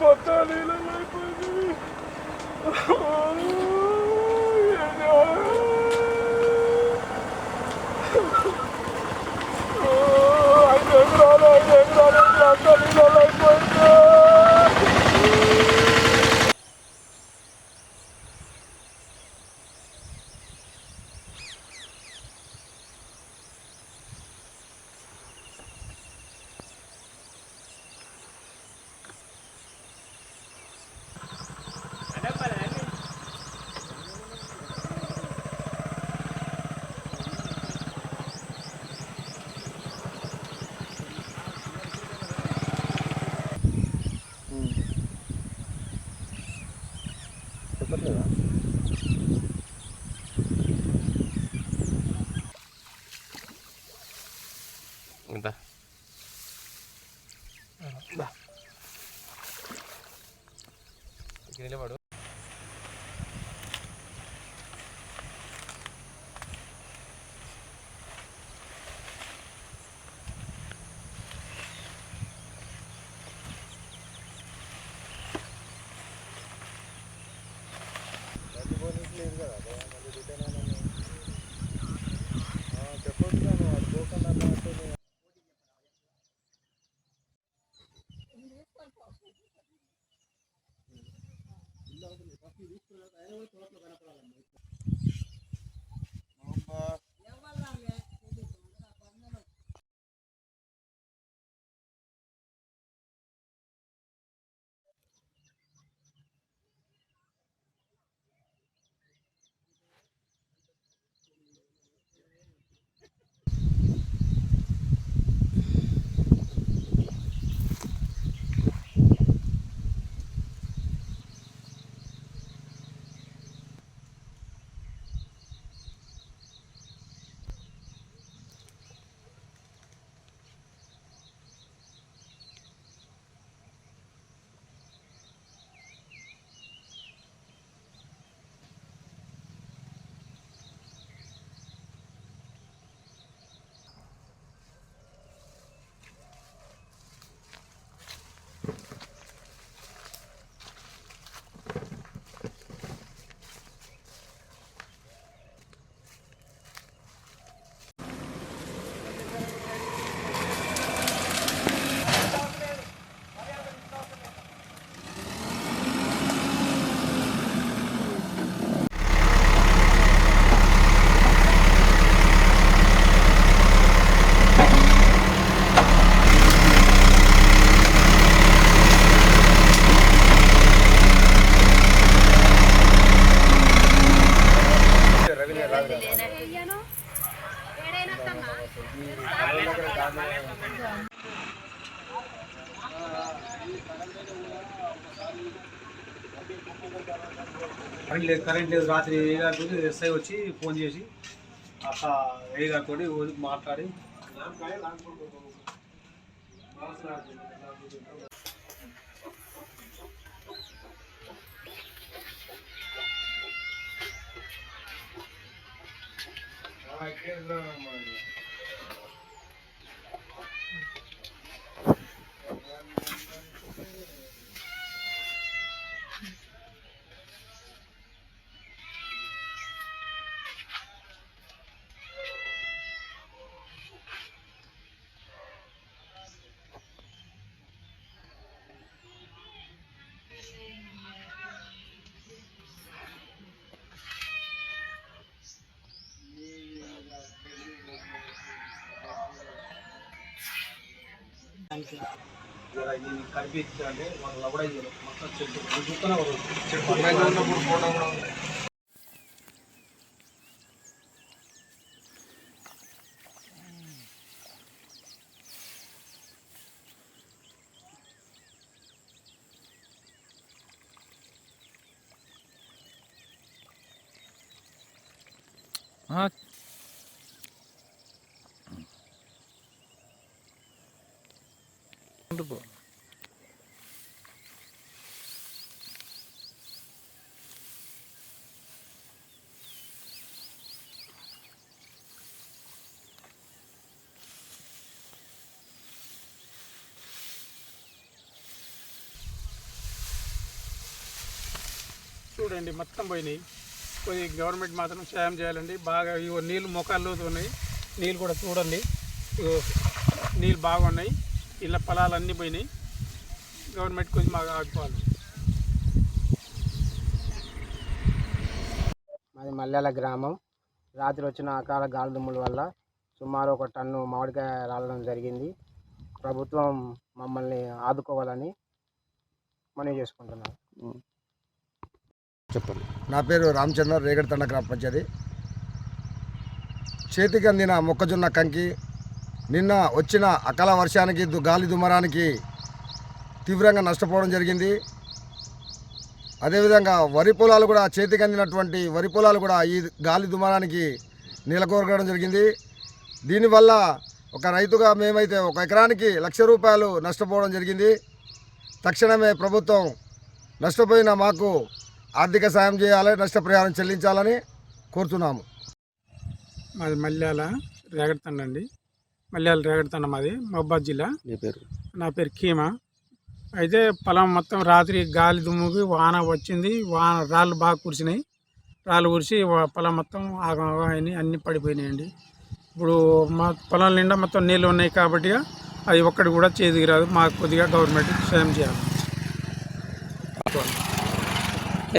మొత్తం నీళ్ళలో kita. Bah. Ini lebar current లేదు కరెంట్ లేదు. రాత్రి ఏ గారితో ఎస్ఐ వచ్చి ఫోన్ చేసి అక్కడ ఏ గారితో మాట్లాడి కనిపించండి వాళ్ళు లవడయ్యారు మొత్తం చెట్టు చూస్తున్నా చెట్టు ఫోటో కూడా ఉంది हाँ చూడండి మొత్తం పోయినాయి. కొద్ది గవర్నమెంట్ మాత్రం సాయం చేయాలండి. బాగా ఇగో నీళ్ళు మొక్కల్లో ఉన్నాయి. నీళ్ళు కూడా చూడండి. నీళ్ళు బాగున్నాయి. ఇళ్ళ పొలాలు అన్నీ పోయినాయి. గవర్నమెంట్ కొంచెం బాగా ఆదుకోవాలి. మాది మల్యాల గ్రామం. రాత్రి వచ్చిన అకాల గాలిదుమ్ముల వల్ల సుమారు ఒక టన్ను మామిడికాయ రాలడం జరిగింది. ప్రభుత్వం మమ్మల్ని ఆదుకోవాలని మనవి చేసుకుంటున్నాను చెప్పండి. నా పేరు రామచంద్ర రేగడితండ గ్రామ పంచాయతీ. చేతికి అందిన మొక్కజొన్న కంకి నిన్న వచ్చిన అకాల వర్షానికి గాలి దుమరానికి తీవ్రంగా నష్టపోవడం జరిగింది. అదేవిధంగా వరి పొలాలు కూడా చేతికి అందినటువంటి వరి పొలాలు కూడా ఈ గాలి దుమారానికి నెలకొరగడం జరిగింది. దీనివల్ల ఒక రైతుగా మేమైతే ఒక ఎకరానికి లక్ష రూపాయలు నష్టపోవడం జరిగింది. తక్షణమే ప్రభుత్వం నష్టపోయిన మాకు ఆర్థిక సాయం చేయాలి నష్టపరిహారం చెల్లించాలని కోరుతున్నాము. మాది మల్యాల రేగడతండ మల్యాల రేగడతండ మాది మహబాద్ జిల్లా. మీ పేరు? నా పేరు కీమా. అయితే పొలం మొత్తం రాత్రి గాలి దుమ్ముకి వాన వచ్చింది వాన రాళ్ళు బాగా కురిసినాయి. రాళ్ళు కురిసి వా- పొలం మొత్తం ఆగం అయినాయి అన్నీ పడిపోయినాయండి. ఇప్పుడు మా పొలం నిండా మొత్తం నీళ్ళు ఉన్నాయి కాబట్టి అది ఒక్కటి కూడా చేతికి రాదు మాకు కొద్దిగా గవర్నమెంట్ సాయం చేయాలి.